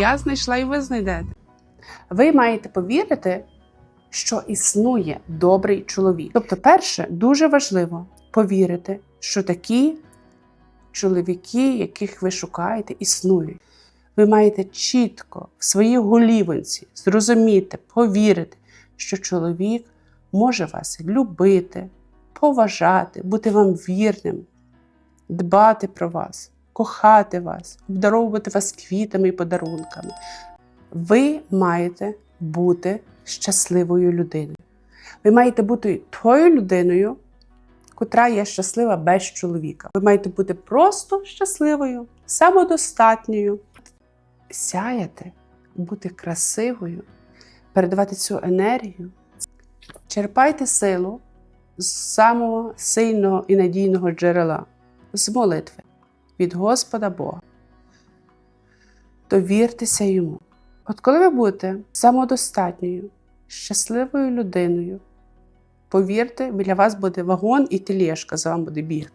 Я знайшла і ви знайдете. Ви маєте повірити, що існує добрий чоловік. Тобто, перше, дуже важливо повірити, що такі чоловіки, яких ви шукаєте, існують. Ви маєте чітко в своїй голівонці зрозуміти, повірити, що чоловік може вас любити, поважати, бути вам вірним, дбати про вас, кохати вас, обдаровувати вас квітами і подарунками. Ви маєте бути щасливою людиною. Ви маєте бути тою людиною, котра є щаслива без чоловіка. Ви маєте бути просто щасливою, самодостатньою, сяяти, бути красивою, передавати цю енергію. Черпайте силу з самого сильного і надійного джерела, з молитви від Господа Бога. Довіртеся йому. От коли ви будете самодостатньою, щасливою людиною, повірте, біля вас буде вагон і тележка за вами буде бігти.